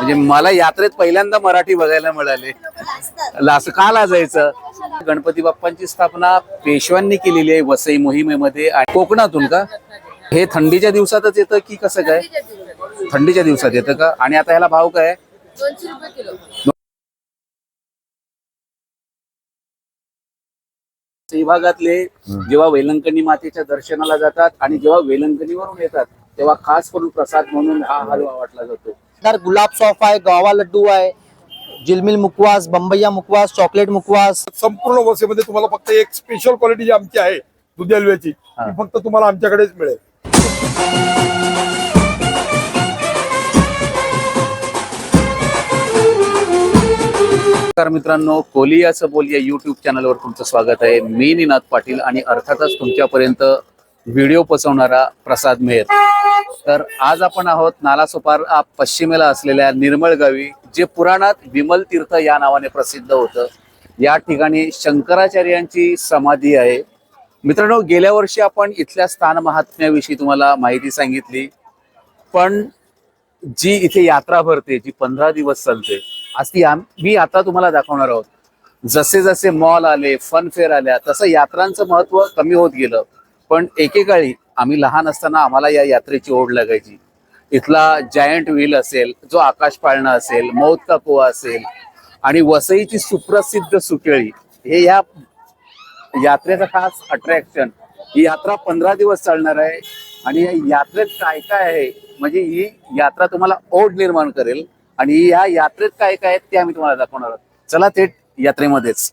म्हणजे मला यात्रेत पहिल्यांदा मराठी बघायला मिळाले. असं का लाजायचं गणपती बाप्पांची स्थापना पेशव्यांनी केलेली आहे वसई मोहिमेमध्ये कोकणातून का? हे थंडीच्या दिवसातच येतं की कसं काय? थंडीच्या दिवसात येतं का? आणि आता ह्याला भाव काय? आहे? दोनशे रुपये किलो वसई भागातले जेव्हा वेलंकणी मातेच्या दर्शनाला जातात आणि जेव्हा वेलंकणीवरून येतात तेव्हा खास करून प्रसाद म्हणून हा हलवा वाटला जातो. तर गुलाब सॉफ आहे गावा लड्डू आहे जिलमिल मुकवास बंबईया मुकवास चॉकलेट मुकवास. संपूर्ण वसेमध्ये तुम्हाला फक्त एक स्पेशल क्वालिटी जी आमची आहे दुधी हलव्याची हा. ती फक्त तुम्हाला आमच्याकडेच मिळेल. नमस्कार मित्रांनो कोलियाचं बोल या युट्यूब चॅनलवर तुमचं स्वागत आहे. मी निनाद पाटील आणि अर्थातच तुमच्यापर्यंत व्हिडिओ पोचवणारा प्रसाद मेहर. तर आज आपण आहोत नालासोपार पश्चिमेला असलेल्या निर्मळ गावी जे पुराणात विमल तीर्थ या नावाने प्रसिद्ध होतं. या ठिकाणी शंकराचार्यांची समाधी आहे. मित्रांनो गेल्या वर्षी आपण इथल्या स्थान महात्म्याविषयी तुम्हाला माहिती सांगितली. पण जी इथे यात्रा भरते जी पंधरा दिवस चालते आज ती मी आता तुम्हाला दाखवणार आहोत. जसे जसे मॉल आले फन फेअर आल्या तसं यात्रांचं महत्त्व कमी होत गेलं. पण एकेकाळी आम्ही लहान असताना आम्हाला या यात्रेची ओढ लागायची. इथला जायंट व्हील असेल जो आकाश पाळणा असेल मौत का कुवा असेल आणि वसईची सुप्रसिद्ध सुकेळी हे या यात्रेचं खास अट्रॅक्शन ही यात्रा पंधरा दिवस चालणार आहे. आणि या यात्रेत काय काय आहे? म्हणजे ही यात्रा तुम्हाला ओढ निर्माण करेल. आणि या यात्रेत काय काय आहे ते आम्ही तुम्हाला दाखवणार आहोत. चला थेट यात्रेमध्येच.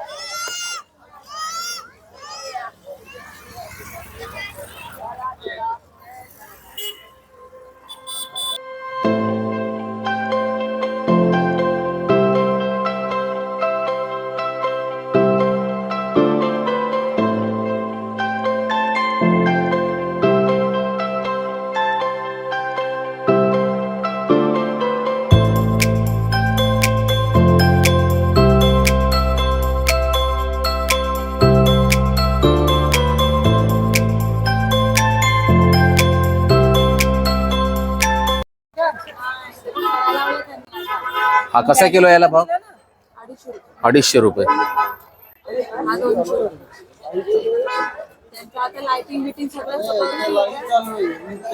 कसा किलो याला भाव? अडीचशे रुपये.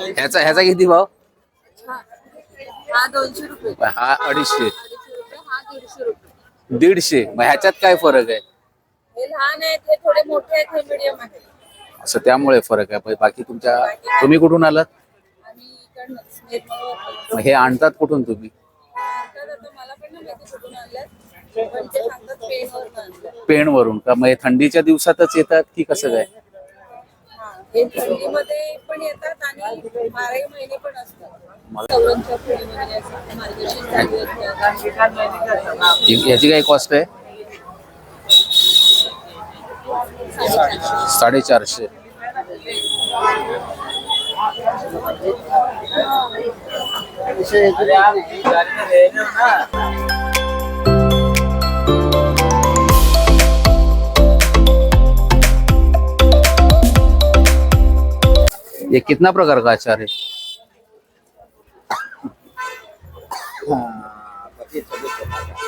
ह्याचा ह्याचा किती भाव? हा अडीचशे. दीडशे. मग ह्याच्यात काय फरक आहे? असं त्यामुळे फरक आहे. बाकी तुमच्या तुम्ही कुठून आलात? हे आणतात कुठून तुम्ही? पण पेनवर आणलं पेणवरून का? मग थंडीच्या दिवसातच येतात की कसं काय? हे थंडीमध्ये पण येतात आणि बाराही महिने पण असतात. ह्याची काय कॉस्ट आहे? साडेचारशे. ये कितना प्रकार का अचार है?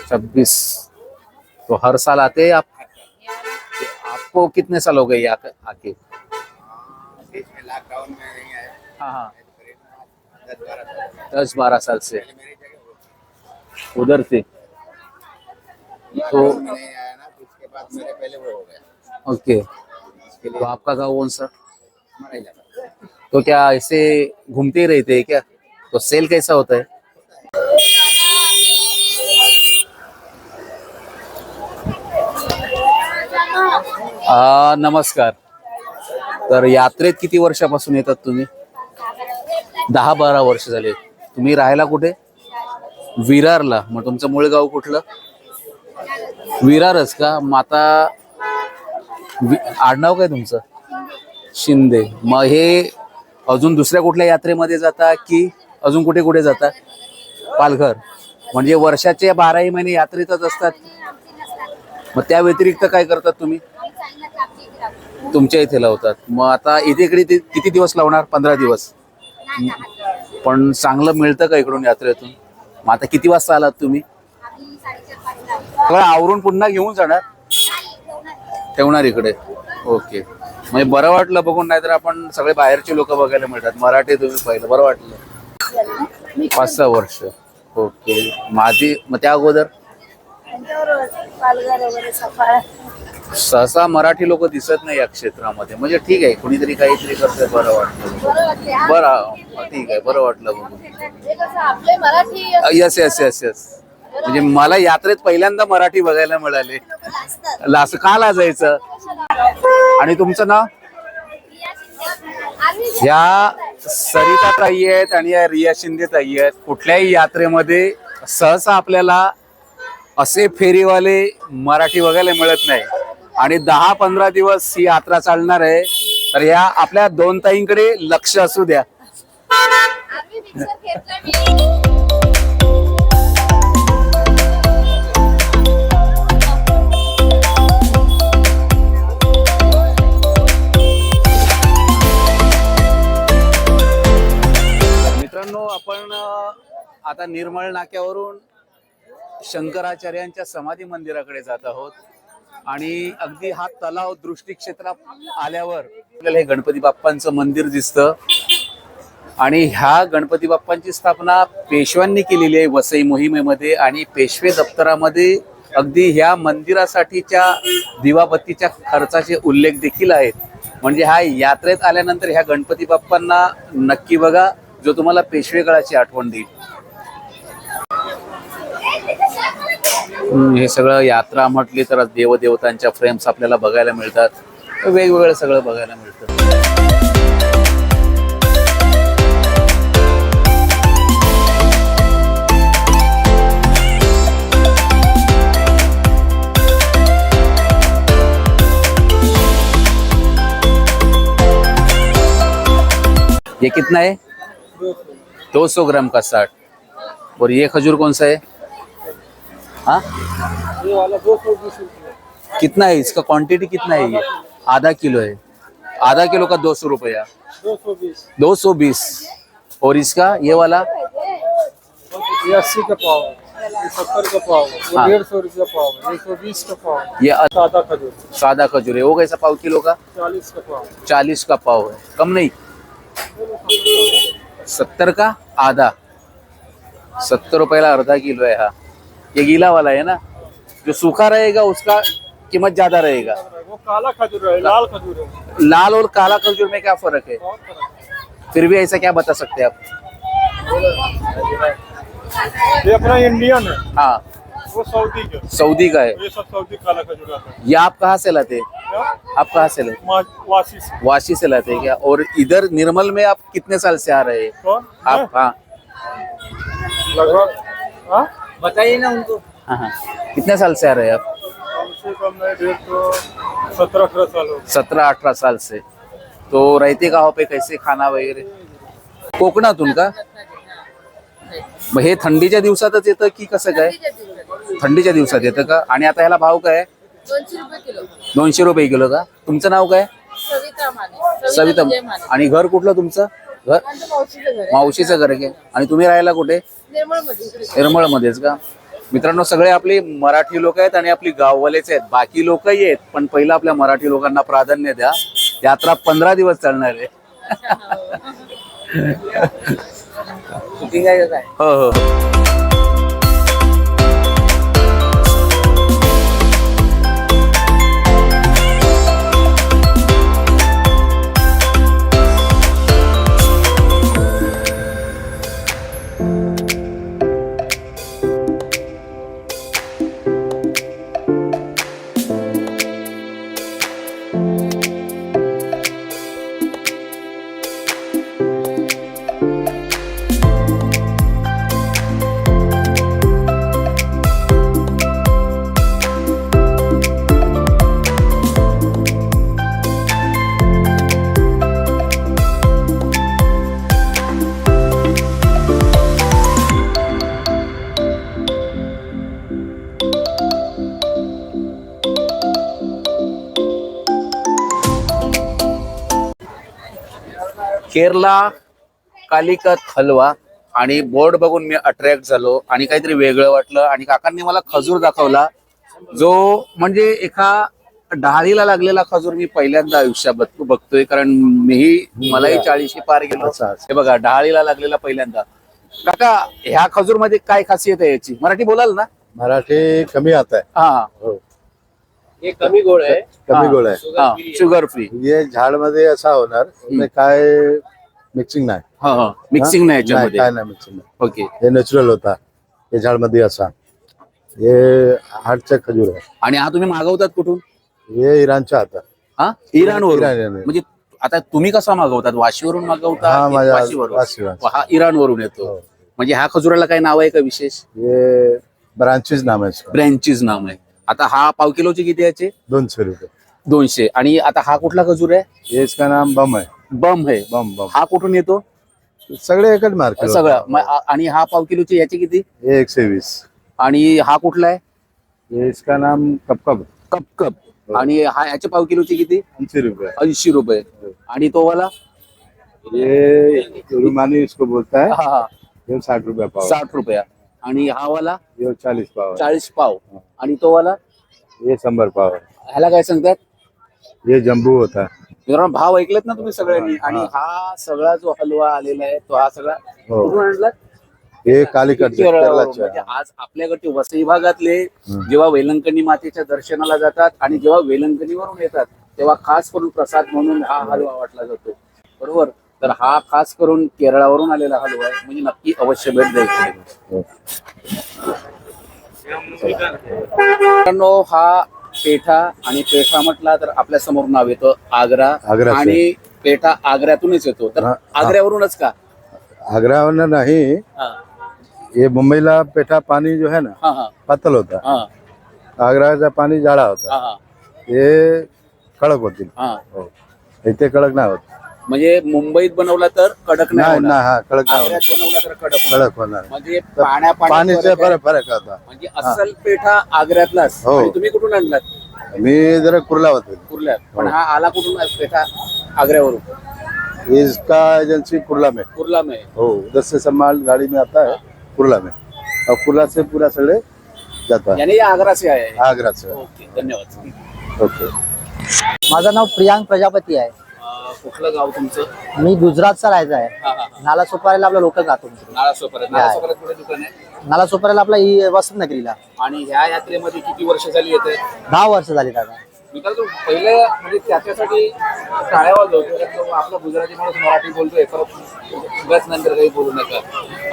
छब्बीस। तो हर साल आते हैं आप? आपको कितने साल हो गए आके- लॉकडाउन में हाँ हाँ। दस बारह साल से। उधर से। तो ओके। तो आपका गाँव कौन सा? तो क्या ऐसे घूमते ही रहते हैं क्या? तो सेल कैसा होता है? आ, नमस्कार। तर यात्रेत किती वर्षापासून येतात तुम्ही? दहा बारा वर्ष झाले. तुम्ही राहायला कुठे? विरारला. मग तुमचं मूळ गाव कुठलं? विरारच का? मग आता आडनाव काय तुमचं? शिंदे. मग हे अजून दुसऱ्या कुठल्या यात्रेमध्ये जाता की अजून कुठे कुठे जाता? पालघर. म्हणजे वर्षाचे बाराही महिने यात्रेतच असतात. मग त्या व्यतिरिक्त काय करतात तुम्ही? तुमच्या इथे लावतात. मग आता इथे इकडे ते किती दिवस लावणार? पंधरा दिवस. पण चांगलं मिळतं का इकडून यात्रेतून? मग आता किती वाजता आलात तुम्ही? आवरून पुन्हा घेऊन जाणार? ठेवणार इकडे. ओके. म्हणजे बरं वाटलं बघून नाहीतर आपण सगळे बाहेरचे लोक बघायला मिळतात. मराठी तुम्ही पाहिलं बरं वाटलं. पाच सहा वर्ष. ओके. माझी मग त्या अगोदर? पालघर वगैरे सफाळ. सहसा मराठी लोक दिसत नाही या क्षेत्रामध्ये. म्हणजे ठीक आहे कुणीतरी काहीतरी करतंय बरं वाटलं. बरं ठीक आहे बरं वाटलं बघून आपले Marathi yes yes yes yes म्हणजे मला यात्रेत पहिल्यांदा मराठी बघायला मिळाले. लास का लाजायचं आणि तुमचं नाव? ह्या सरिता ताई आहेत आणि या रिया शिंदे ताई आहेत. कुठल्याही यात्रेमध्ये सहसा आपल्याला असे फेरीवाले मराठी बघायला मिळत नाही. आणि दहा पंधरा दिवस ही यात्रा चालणार आहे. तर या आपल्या दोन ताईंकडे लक्ष असू द्या. मित्रांनो आपण आता निर्मळ नाक्यावरून शंकराचार्यांच्या समाधी मंदिराकडे जात आहोत. आणि अगदी हा तलाव दृष्टीक्षेत्रात आल्यावर आपल्याला हे गणपती बाप्पांचं मंदिर दिसतं. आणि ह्या गणपती बाप्पांची स्थापना पेशव्यांनी केलेली आहे वसई मोहिमेमध्ये आणि पेशवे दप्तरामध्ये. अगदी ह्या मंदिरासाठीच्या दिवाबत्तीच्या खर्चाचे उल्लेख देखील आहेत. म्हणजे ह्या यात्रेत आल्यानंतर ह्या गणपती बाप्पांना नक्की बघा जो तुम्हाला पेशवे काळाची आठवण देईल. हे सगळं यात्रा म्हटली तर देवदेवतांच्या फ्रेम्स आपल्याला बघायला मिळतात. वेगवेगळं सगळं बघायला मिळतं. ये कितना है दो सौ ग्राम का साठ? और ये खजूर कौन सा है? हाँ? ये वाला दो सौ बीस रुपये। कितना है? इसका क्वांटिटी कितना है ये? आधा किलो है। आधा किलो का दो सौ रुपया दो सौ बीस। और इसका ये वाला? ये अस्सी का पाव ये सत्तर का पाव है। डेढ़ सौ रुपया पाव एक सौ बीस का पाव ये सादा खजूर। सादा खजूर है। वो कैसा पाव किलो का? चालीस का पाव है। चालीस का पाव है। कम नहीं। सत्तर का आधा। सत्तर रुपये अर्धा किलो है हाँ। ये गीला वाला है ना जो सूखा रहेगा उसका कीमत ज़्यादा रहेगा। वो काला खजूर है लाल खजूर है। लाल और काला खजूर में क्या फ़र्क है। फिर भी ऐसा क्या बता सकते हैं आप? ये अपना इंडियन है। हाँ। वो सऊदी का सऊदी का है। ये सब सऊदी काला खजूर आता है। ये आप कहाँ से लाते हैं? आप कहाँ से लाते वासी से? वाशी से लाते हैं क्या? और इधर निर्मल में आप कितने साल से आ रहे हैं? आप हाँ। लगभग हाँ? बताइए ना उनको। हाँ हाँ। कितने साल से आ रहे हैं आप? कम से कम नहीं डेढ़ तो सत्रह अठारह साल हो सतरा अठरा साल से। तो रहते गाव पे कैसे खाना वगैरे कोकणातून का? मग हे थंडीच्या दिवसातच येतं की कसं काय? थंडीच्या दिवसात येतं का? आणि आता ह्याला भाव काय दोनशे रुपये किलो. दोनशे रुपये किलो का? तुमचं नाव काय? सविता माने. सविता आणि घर कुठलं तुमचं? घर? मावशीचं घर आहे? आणि तुम्ही राहायला कुठे? निर्मळमध्येच का? मित्रांनो सगळे आपले मराठी लोक आहेत आणि आपली गाववालेच आहेत. बाकी लोकही आहेत पण पहिलं आपल्या मराठी लोकांना प्राधान्य द्या. यात्रा पंधरा दिवस चालणार आहे. काय हो हो. केरला कालिकत हलवा आणि बोर्ड बघून मी अट्रॅक्ट झालो आणि काहीतरी वेगळं वाटलं आणि काकांनी मला खजूर दाखवला. जो म्हणजे एका डहाळीला लागलेला खजूर मी पहिल्यांदा आयुष्यात बघ- बघतोय कारण मीही मलाही चाळीशी पार गेलो. हे बघा डहाळीला लागलेला पहिल्यांदा. काका ह्या खजूरमध्ये काय खासियत आहे याची? मराठी बोलाल ना? मराठी कमी आता है. हा. हो ये कमी गोड है कमी गोड आहे. हा शुगर फ्री हे झाडमध्ये असा होणार म्हणजे काय मिक्सिंग नाही. हा हा. मिक्सिंग नाही नाही, याच्यामध्ये. काय नाही मिक्सिंग नाही. ओके हे नॅचरल होता. हे झाडमध्ये असा. हे हार्टचा खजूर आहे. आणि हा तुम्ही मागवतात कुठून? हे इराणचा हाता हा? इराणवरून? Iran, Iran. म्हणजे आता तुम्ही कसा मागवतात? वाशीवरून मागवता हा, की माझ्या वाशीवरून? वाशीवरून. हा इराणवरून येतो. हो. म्हणजे ह्या खजुराला काही नाव आहे का विशेष? ये ब्रांचेस नाम है इसका ब्रँचीज नाव आहे. आता हा पाव किलोचे किती याचे? दोनशे रुपये. दोनशे. आणि आता हा कुठला खजूर आहे? ये इसका नाम बम है बम आहे. बम बम. हा कुठून येतो? सगळे एकच मार्केट सगळं. आ- आणि हा पाव किलोचे याचे किती? ये एकशे वीस. आणि हा कुठला आहे? ये इसका नाम कपकप कप. कप आणि हा याचे पाव किलोचे किती? ऐंशी रुपये. ऐंशी रुपये. आणि तो वाला? ये रुमानी इसको बोलता है हा. हा ये साठ रुपये पाव. साठ रुपया. आणि हा वाला ये चालीस पाव. है. चाळीस पाव. आणि तो वाला? ये शंभर पाव. है. ह्याला काय सांगतात? ये जम्बू होता. है मित्रांनो भाव ऐकलेत ना तुम्ही सगळ्यांनी? आणि हा सगळा जो हलवा आलेला आहे तो हा सगळा हो. कुठून आणला ये कालीकट केरळावरून. म्हणजे आज आपल्याकडचे वसई भागातले जेव्हा वेलंकणी मातेच्या दर्शनाला जातात आणि जेव्हा वेलंकणीवरून येतात तेव्हा खास करून प्रसाद म्हणून हा हलवा वाटला जातो. बरोबर? तर हा खास करून केरळावरून आलेला हलवा आहे. म्हणजे नक्की अवश्य भेट द्यायची. हो. हा पेठा आणि पेठा म्हटला तर आपल्यासमोर नाव येतं आग्रा. आणि पेठा आग्र्यातूनच येतो. तर. आग्र्यावरूनच का? आगरा वाला नहीं हा. ये मुंबईला पेठा पानी जो है ना पातल होता. हा. आग्राचा पाणी जाडा होता. हा कडक होतील. हा. हो. इथे कडक नाही होत. म्हणजे मुंबईत बनवला तर कडक नाही होणार. हा कडक नाही आग्र्यात होत बनवला तर कडक होणार. कडक होणार. म्हणजे पाण्या पाणीचे फरक फरक होता म्हणजे अस्सल पेठा आग्र्यातलाच. हो. आणि तुम्ही कुठून आणलात? मी जरा कुर्ला होते कुर्ल्यात पण हो. हा आला कुठून पेठा आग्र्यावरून? इसका एजेंसी कुर्ला में. कुर्ला में. हो उधर से गाड़ी में आता है कुर्ला में. और कुर्ला से पूरा सड़े जाता है. यानी ये आग्रा से आया है. आगरा से. ओके धन्यवाद. ओके. माझं नाव प्रियांक प्रजापती आहे. कुठलं गाव तुमचं? मी गुजरातचा राहायचा आहे. हा हा हा. नाला सोपाऱ्याला आपला लोकल राहतो नाळा सोपऱ्यात नाळा सोपऱ्यात कुठे दुकान आहे? नाला सोपाऱ्याला आपला ही वसंतनगरीला. आणि ह्या यात्रेमध्ये किती वर्ष झाली येते? दहा वर्ष झाली दादा. मी तर पहिले म्हणजे त्याच्यासाठी टाळ्या वाजवतो कारण तो आपला गुजराती माणूस मराठी बोलतोय परत नंतर काही बोलू नका.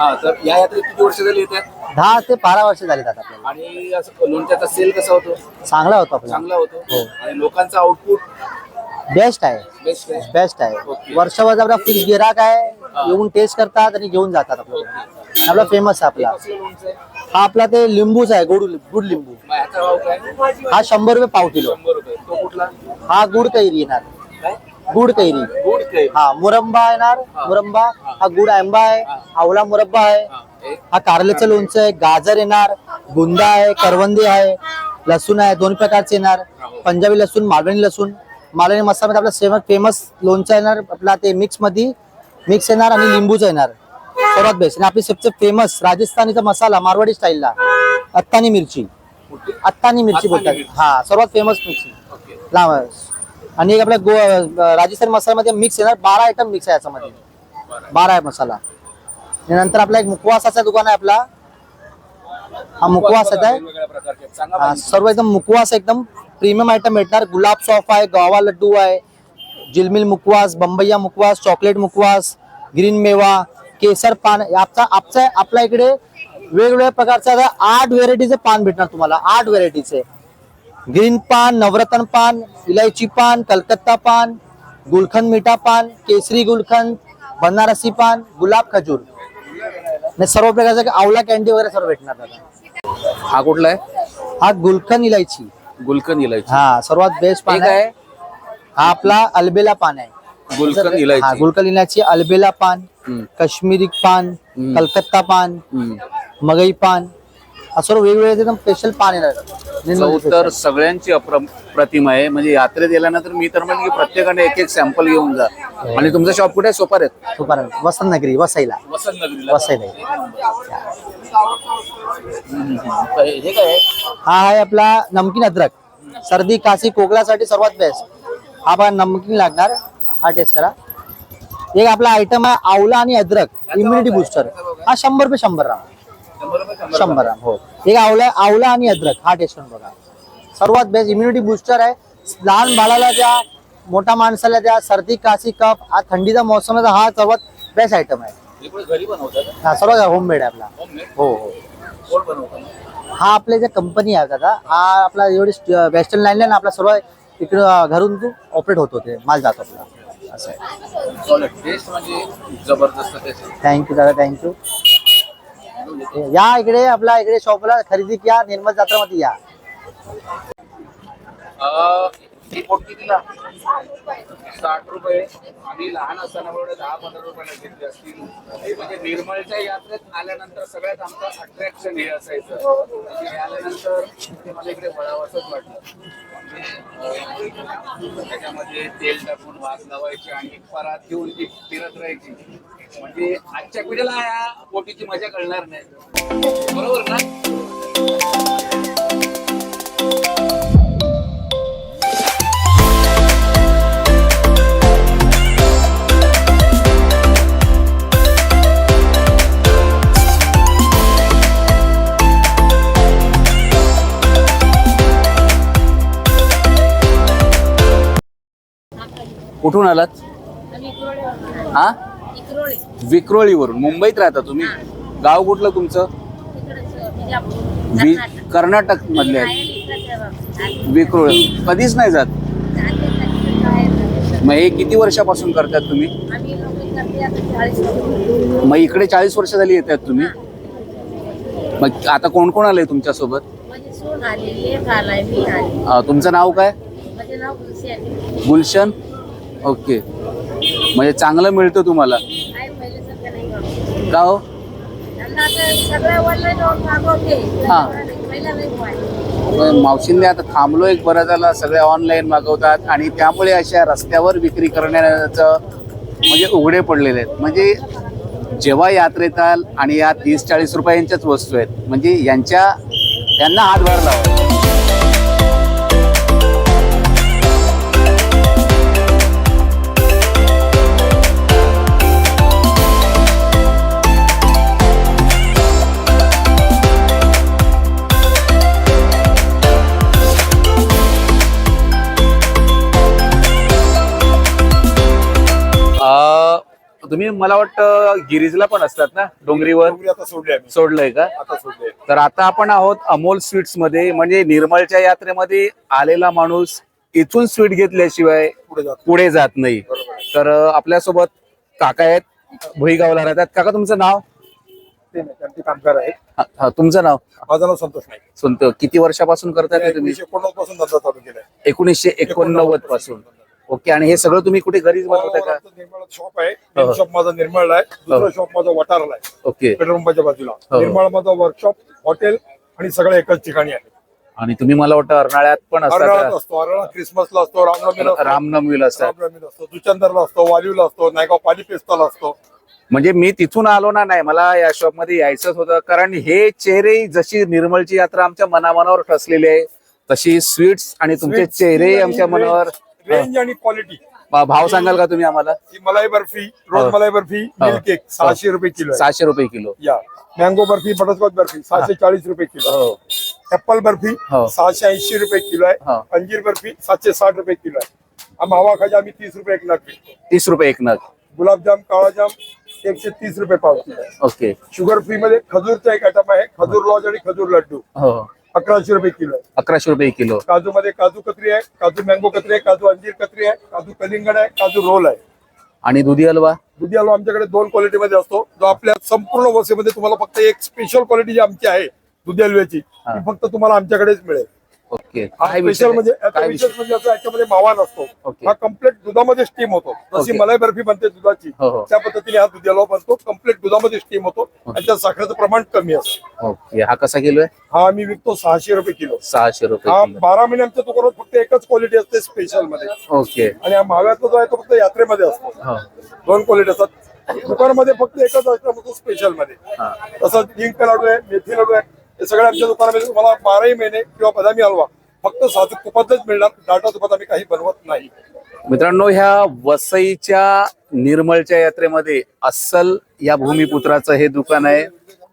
हा तर या यात्रेत किती वर्ष झाली येते? दहा ते बारा वर्ष झाली दादा आपल्याला. आणि असं लोणच्याचा सेल कसा होतो? चांगला होता आपला. चांगला होतो. आणि लोकांचा आउटपुट बेस्ट आहे. बेस्ट आहे बेस्ट आहे. वर्षभर आपला फिक्स गिराक आहे. येऊन टेस्ट करतात आणि घेऊन जातात आपल्याला. आपला फेमस आहे आपला. हा आपला ते लिंबूच आहे गोड गुड लिंबू. मग ह्याचा भाव काय? हा शंभर रुपये पाव किलो. शंभर रुपये. तो कुठला? हा गुड कैरी येणार. काय? गुड कैरी. गुड हा मुरंबा येणार. मुरंबा हा. गुड आंबा आहे. आवळा मुरब्बा आहे. हा एक हा कारल्याचं लोणचं आहे गाजर येणार गुंदा आहे करवंदी आहे लसूण आहे दोन प्रकारचे येणार. पंजाबी लसूण मालवणी लसूण. मालवणी मसाल्यामध्ये आपला सेम फेमस लोणचं येणार आपला ते मिक्समध्ये मिक्स येणार आणि लिंबूचं येणार. सर्वात बेस्ट आणि आपली सबसे फेमस राजस्थानीचा मसाला मारवाडी स्टाईलला अत्तानी मिरची. अत्तानी मिरची बोलतात. हा सर्वात फेमस मिरची लांब आणि एक आपल्या गो राजस्थानी मसाल्यामध्ये मिक्स येणार बारा आयटम मिक्स आहे याच्यामध्ये. बारा आहे मसाला. नंतर आपला एक मुकवासाचा दुकान आहे आपला. हा मुकवासाचा आहे. हा. सर्व एकदम मुकवास एकदम प्रीमियम आयटम भेटणार. गुलाब सॉफ आहे गावा लड्डू आहे जिलमिल मुकवास बंबैया मुकवास चॉकलेट मुकवास ग्रीन मेवा केसर पान. आपचा आपचा आपल्या इकडे वेगवेगळ्या प्रकारचे आता आठ व्हेरायटीचे पान भेटणार तुम्हाला. आठ व्हेरायटीचे. ग्रीन पान नवरत्न पान इलायची पान कलकत्ता पान गुलखंद मीठा पान केसरी गुलखंद बनारसी पान गुलाब खजूर. सर्व प्रकारचे आवला कॅन्डी वगैरे सर्व भेटणार दादा. हा कुठला आहे? हा गुलखंद इलायची. गुलकंद इलायची. हा सर्वात बेस्ट पान आहे. हा आपला अल्बेला पान आहे. गुलकंद हा इलायची. गुलकंद इलायची अल्बेला पान हम्म, काश्मीरी पान हम्म. कलकत्ता पान हम्म. मगई पान सर्व वेगवेगळे एकदम स्पेशल पान येणार तर सगळ्यांची अप्रतिम आहे. म्हणजे यात्रेत गेल्यानंतर मी तर म्हणेन की प्रत्येकाने एक एक सॅम्पल घेऊन जा. आणि तुमचं शॉप कुठे आहे? सोपाऱ्यात सुपार वसंत नगरी वसईला. वसंत नगरीला वसईला. हे काय आहे? हा आहे आपला नमकीन अद्रक. सर्दी काशी खोकल्यासाठी सर्वात बेस्ट हा पण नमकीन लागणार. हा टेस्ट करा. एक आपला आयटम आहे आवला आणि अद्रक. इम्युनिटी बुस्टर हा शंभर रुपये शंभर ग्राम शंभर ग्राम हो. एक आवला आवला आणि अद्रक हा टेस्ट करून बघा. सर्वात बेस्ट इम्युनिटी बुस्टर आहे. लहान बाळाला द्या मोठ्या माणसाला द्या सर्दी काशी कफ हा थंडीचा मोसम आहे तर हा सर्वात बेस्ट आयटम आहे. हे पण घरी बनवतात हा सर्व होममेड आहे आपला? हो हो. हा आपल्या ज्या कंपनी आहे दादा हा आपला एवढी वेस्टर्न लाईन आहे ना आपला सर्व इकडं घरून तू ऑपरेट होतो ते माल जातो आपला. असं आहे. टेस्ट म्हणजे थँक्यू दादा थँक्यू या इकडे आपला इकडे शॉपला खरेदी किया निर्मल जत्रामध्ये या. साठ रुपये. आम्ही लहान असताना एवढे दहा पंधरा रुपयाला घेतले असतील म्हणजे निर्मळच्या यात्रेत आल्यानंतर सगळ्यात आमचं अट्रॅक्शन हे असायचं. म्हणजे आल्यानंतर ते मला इकडे वळावंसच वाटलं. म्हणजे, त्याच्यामध्ये तेल टाकून वास लावायची आणि परात घेऊन ती फिरत राहायची. म्हणजे आजच्या पिढीला या पोटीची मजा कळणार नाही. बरोबर ना? कुठून आलात? हा? विक्रोळीवरून. मुंबईत राहता तुम्ही? गाव कुठलं तुमचं? कर्नाटक मधले विक्रोळी. कधीच नाही जात? मग हे किती वर्षापासून करतात तुम्ही? मग इकडे चाळीस वर्ष झाली येतात तुम्ही? मग आता कोण कोण आलंय तुमच्यासोबत तुमचं नाव काय? गुलशन? ओके. म्हणजे चांगलं मिळतं तुम्हाला. का हो? हा. मावशींनी आता थांबलो एक बरं झालं सगळे ऑनलाईन मागवतात आणि त्यामुळे अशा रस्त्यावर विक्री करण्याचं म्हणजे उघडे पडलेले आहेत. म्हणजे जेव्हा यात्रेत आल आणि या तीस चाळीस रुपयांच्याच वस्तू आहेत म्हणजे यांच्या यांना हातभार लावा. तुम्ही मला वाटतं गिरीजला पण असतात ना डोंगरीवर? डोंगरी आता सोडली आम्ही सोडलंय का? आता सोडली तर आता आपण आहोत अमोल स्वीट्समध्ये म्हणजे निर्मलच्या यात्रेमध्ये आलेला माणूस इथून स्वीट घेतल्याशिवाय पुढे जातो पुढे जात नाही. तर अं, आपल्यासोबत काका आहेत भुईगावला राहतात. काका तुमचं नाव? ते नाही कामगार आहेत. हा, हा, तुमचं नाव? माझं नाव संतोष नाईक. सुनत किती वर्षापासून करताय ते तुम्ही? एकोणीसशे एकोणनव्वदपासून धंदा चालू केलाय. एकोणीसशे एकोणनव्वदपासून. ओके आणि हे सगळं तुम्ही कुठे घरीच बनवताय का? निर्मळ शॉप आहे. शॉप माझा निर्मळ आहे. दुसरा शॉप माझा वटारला आहे. ओके. पेट्रोल पंपाच्या बाजूला. हो. निर्मळ माझा वर्कशॉप हॉटेल आणि सगळं एकाच ठिकाणी आहे. आणि तुम्ही मला वाटतं अर्नाळ्यात पण असतो अर्नाळा क्रिसमसला असतो. रामनवमीला का? असतो रामनवमीला रामनवमीला असतो. दुचंदरला असतो. वालीवला असतो नायगाव पाली पेस्ताला असतो. म्हणजे मी तिथून आलो ना नाही मला या शॉपमध्ये यायचंच होतं. कारण हे चेहरे जशी निर्मलची यात्रा आमच्या मनामनावर ठसलेली आहे तशी स्वीट्स आणि तुमचे चेहरे आमच्या मनावर रेंज आणि क्वालिटी भाव सांगाल का तुम्ही आम्हाला? ही मलाई बर्फी हो. रोज मलाई बर्फी मिल्क केक सहाशे रुपये किलो आहे. सहाशे रुपये किलो. या. मँगो बर्फी बटरस्कॉच बर्फी सहाशे चाळीस रुपये किलो हो. ऍपल बर्फी हो. सहाशे ऐंशी रुपये किलो हो. आहे अंजीर बर्फी सातशे साठ रुपये किलो आहे. हा मावा खाजा आम्ही तीस रुपये एक नग विकतो तीस रुपये एक नग. गुलाबजाम काळाजाम एकशे तीस रुपये पाव किलो आहे. ओके. शुगर फ्री मध्ये खजूरचा एक आयटम आहे खजूर लॉज आणि खजूर लड्डू. हो. अकराशे रुपये किलो आहे. अकराशे रुपये किलो. काजू मध्ये काजू कत्री आहे काजू मँगो कत्री आहे काजू अंजीर कत्री आहे काजू कलिंगड आहे काजू रोल आहे. आणि दुधी हलवा? दुधी हलवा आमच्याकडे दोन क्वालिटी मध्ये असतो. जो आपल्या संपूर्ण वसेमध्ये तुम्हाला फक्त एक स्पेशल क्वालिटी जी आमची आहे दुधी हलव्याची ती फक्त तुम्हाला आमच्याकडेच मिळेल. ओके. काय स्पेशल म्हणजे याचा विशेष म्हणजे असं याच्यामध्ये मावा नसतो ओके. हा कंप्लीट दुधामध्ये स्टीम होतो. जशी. मलाई बर्फी बनते दुधाची हो, हो. त्या पद्धतीने हा दुधाला बनतो. कंप्लीट दुधामध्ये स्टीम होतो आणि त्या साखरेचं प्रमाण कमी असतं. ओके. हा कसा किलो आहे? हा आम्ही विकतो सहाशे रुपये किलो. सहाशे रुपये हा किलो. बारा महिने आमच्या दुकानात फक्त एकच क्वालिटी असते स्पेशलमध्ये ओके. आणि हा महागातला जो आहे तो फक्त यात्रेमध्ये असतो. हो. दोन क्वालिटी असतात. दुकानामध्ये फक्त एकच असतं स्पेशलमध्ये हा. तसंच डिंक लाडू आहे मेथी लाडू आहे हे आमच्या दुकानामध्ये तुम्हाला बाराही महिने किंवा बदामी हलवा फक्त साजूक तुपातच मिळणार डाटा तुपात आम्ही काही बनवत नाही. मित्रांनो ह्या वसईच्या निर्मळच्या यात्रेमध्ये अस्सल या भूमिपुत्राचं हे दुकान आहे.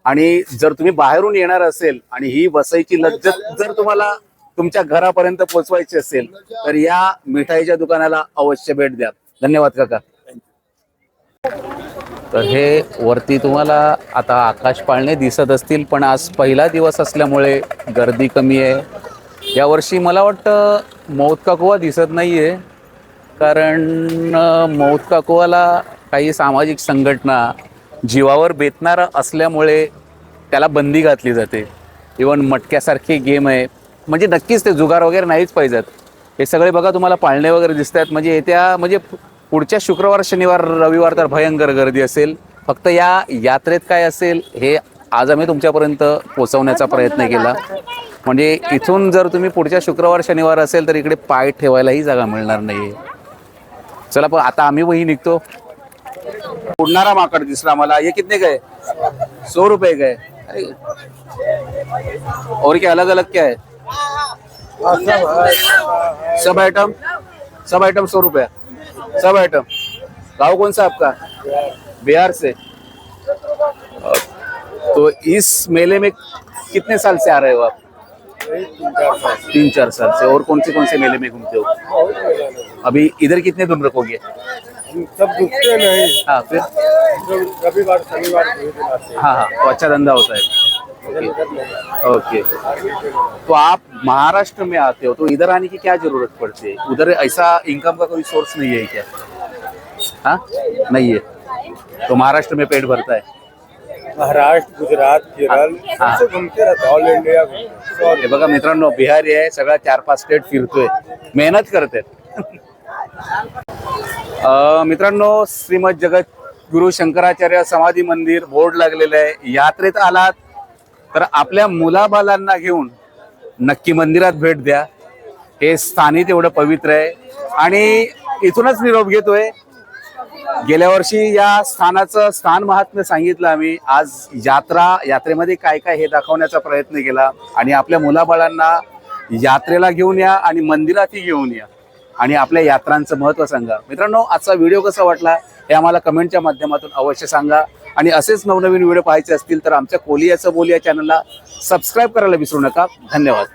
आणि जर तुम्ही बाहेरून येणार असेल आणि ही वसईची लज्जत जर तुम्हाला तुमच्या घरापर्यंत पोहोचवायची असेल तर या मिठाईच्या दुकानाला अवश्य भेट द्या. धन्यवाद काका. तर हे वरती तुम्हाला आता आकाश पाळणे दिसत असतील पण आज पहिला दिवस असल्यामुळे गर्दी कमी आहे. यावर्षी मला वाटतं मौत काकुवा दिसत आहे कारण अ, मौत काही सामाजिक संघटना जीवावर बेतणारा असल्यामुळे त्याला बंदी घातली जाते. इवन मटक्यासारखे गेम आहे. म्हणजे नक्कीच ते जुगार वगैरे नाहीच पाहिजेत. हे सगळे बघा तुम्हाला पाळणे वगैरे दिसत आहेत म्हणजे येत्या म्हणजे पुढच्या शुक्रवार शनिवार रविवार तर भयंकर गर्दी असेल. फक्त या यात्रेत काय असेल हे आज आम्ही तुमच्यापर्यंत पोहोचवण्याचा प्रयत्न केला. म्हणजे इथून जर तुम्ही पुढच्या शुक्रवार शनिवार असेल तर इकडे पाय ठेवायलाही जागा मिळणार नाही चला पण आता आम्ही वही निघतो. उडणारा माकड दिसला आम्हाला. ये कितने गए सौ रुपए गए और क्या अलग अलग क्या है सब आइटम सब आइटम सौ रुपया. सब आइटम गाँव कौन सा आपका? बिहार से। तो इस मेले में कितने साल से आ रहे हो आप? तीन चार साल से। और कौन से कौन से मेले में घूमते हो? अभी इधर कितने दिन रखोगे सब नहीं हाँ फिर? रविवार शनिवार हाँ हाँ तो अच्छा धंधा होता है। ओके ओके तो आप महाराष्ट्र में आते हो तो इधर आने की क्या ज़रूरत पड़ती है? उधर ऐसा इनकम का कोई सोर्स नहीं है क्या? हाँ? नहीं है? तो महाराष्ट्र में पेट भरता है? महाराष्ट्र गुजरात केरल हाँ. घूमते रहता ऑल इंडिया हे बघा मित्रांनो बिहारी आहे सगळा चार पाच स्टेट फिरतोय. मेहनत करते. मित्रांनो श्रीमद जगत गुरु शंकराचार्य समाधी मंदिर बोर्ड लागलेलं आहे. यात्रेत आलात? तर आपल्या मुलाबालांना घेऊन नक्की मंदिरात भेट द्या. हे स्थानिक तेवढं पवित्र आहे. आणि इथूनच निरोप घेतोय. गेल्या वर्षी या स्थानाचं स्थान महात्म्य सांगितलं आम्ही. आज यात्रा यात्रेमध्ये काय काय हे दाखवण्याचा प्रयत्न केला. आणि आपल्या मुलाबाळांना यात्रेला घेऊन या आणि मंदिरातही घेऊन या. आणि आपल्या यात्रांचं महत्त्व सांगा. मित्रांनो आजचा व्हिडिओ कसा वाटला हे आम्हाला कमेंटच्या माध्यमातून अवश्य सांगा. आणि असेच नवनवीन व्हिडिओ पाहायचे असतील तर आमच्या कोलियाचं बोलिया चॅनलला सबस्क्राईब करायला विसरू नका. धन्यवाद.